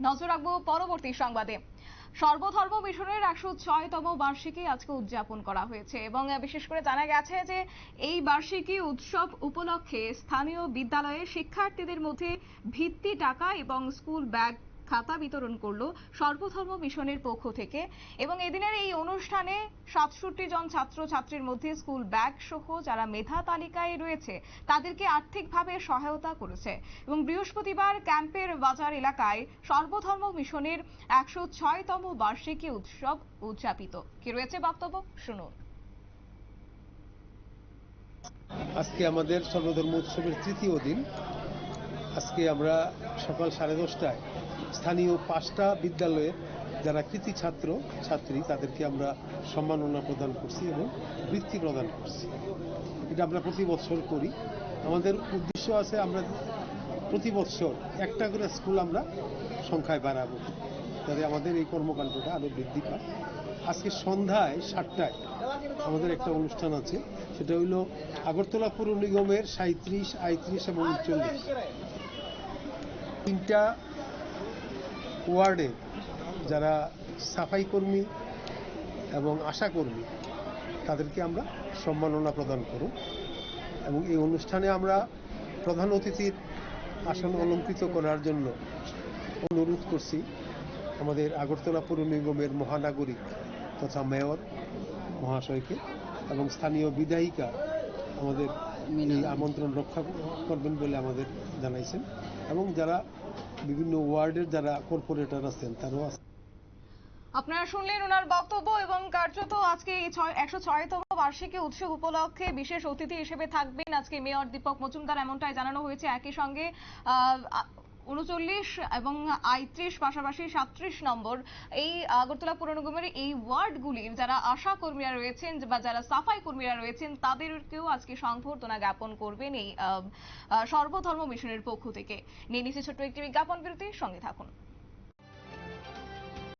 নজর রাখব পরবর্তী সংবাদে। সর্বধর্ম মিশনের একশো ছয়তম বার্ষিকী আজকে উদযাপন করা হয়েছে এবং বিশেষ করে জানা গেছে যে এই বার্ষিকী উৎসব উপলক্ষে স্থানীয় বিদ্যালয়ে শিক্ষার্থীদের মধ্যে ভিত্তি টাকা এবং স্কুল ব্যাগ খাতা বিতরণ করল সর্বধর্ম মিশনের পক্ষ থেকে। এবং এদিনের এই অনুষ্ঠানে সাতষট্টি জন ছাত্র ছাত্রীর মধ্যে স্কুল ব্যাগ সহ যারা মেধা তালিকায় রয়েছে, তাদেরকে আর্থিকভাবে সহায়তা করেছে। এবং বৃহস্পতিবার ক্যাম্পের বাজার এলাকায় সর্বধর্ম মিশনের একশো ছয়তম বার্ষিকী উৎসব উদযাপিত। কি রয়েছে বক্তব্য? শুনুন। আজকে আমাদের সর্বধর্ম উৎসবের তৃতীয় দিন। আজকে আমরা সকাল সাড়ে দশটায় স্থানীয় পাঁচটা বিদ্যালয়ের যারা কৃতি ছাত্র, ছাত্রী, তাদেরকে আমরা সম্মাননা প্রদান করছি এবং বৃত্তি প্রদান করছি। এটা আমরা প্রতি বছর করি। আমাদের উদ্দেশ্য আছে আমরা প্রতি বছর একটা করে স্কুল আমরা সংখ্যায় বাড়াবো, যাতে আমাদের এই কর্মকাণ্ডটা আরও বৃদ্ধি পায়। আজকে সন্ধ্যায় সাতটায় আমাদের একটা অনুষ্ঠান আছে, সেটা হইল আগরতলা পৌর নিগমের সাঁত্রিশ আটত্রিশ এবং উনচল্লিশ। তিনটা ওয়ার্ডে যারা সাফাই কর্মী এবং আশা কর্মী, তাদেরকে আমরা সম্মাননা প্রদান করব এবং এই অনুষ্ঠানে আমরা প্রধান অতিথির আসন অলঙ্কৃত করার জন্য অনুরোধ করছি আমাদের আগরতলা পৌর নিগমের মহানাগরিক তথা মেয়র মহাশয়কে এবং স্থানীয় বিধায়িকা আমাদের এই আমন্ত্রণ রক্ষা করবেন বলে আমাদের জানাইছেন। এবং যারা বিভিন্ন ওয়ার্ডের যারা কর্পোরেটর আছেন, তারাও আছেন। আপনারা শুনলেন ওনার বক্তব্য এবং কার্যত আজকে একশো ছয়তম বার্ষিকী উৎসব উপলক্ষে বিশেষ অতিথি হিসেবে থাকবেন আজকে মেয়র দীপক মজুমদার। এমনটাই জানানো হয়েছে। একই সঙ্গে উনচল্লিশ এবং আইত্রিশ পাশাপাশি সাতত্রিশ নম্বর। এই আগরতলা পুর নিগমের এই ওয়ার্ডগুলির যারা আশা কর্মীরা রয়েছেন বা যারা সাফাই কর্মীরা রয়েছেন, তাদেরকেও আজকে সংবর্ধনা জ্ঞাপন করবেন এই সর্বধর্ম মিশনের পক্ষ থেকে। নিয়ে নিচ্ছে ছোট্ট একটি বিজ্ঞাপন বিরতি সঙ্গে থাকুন।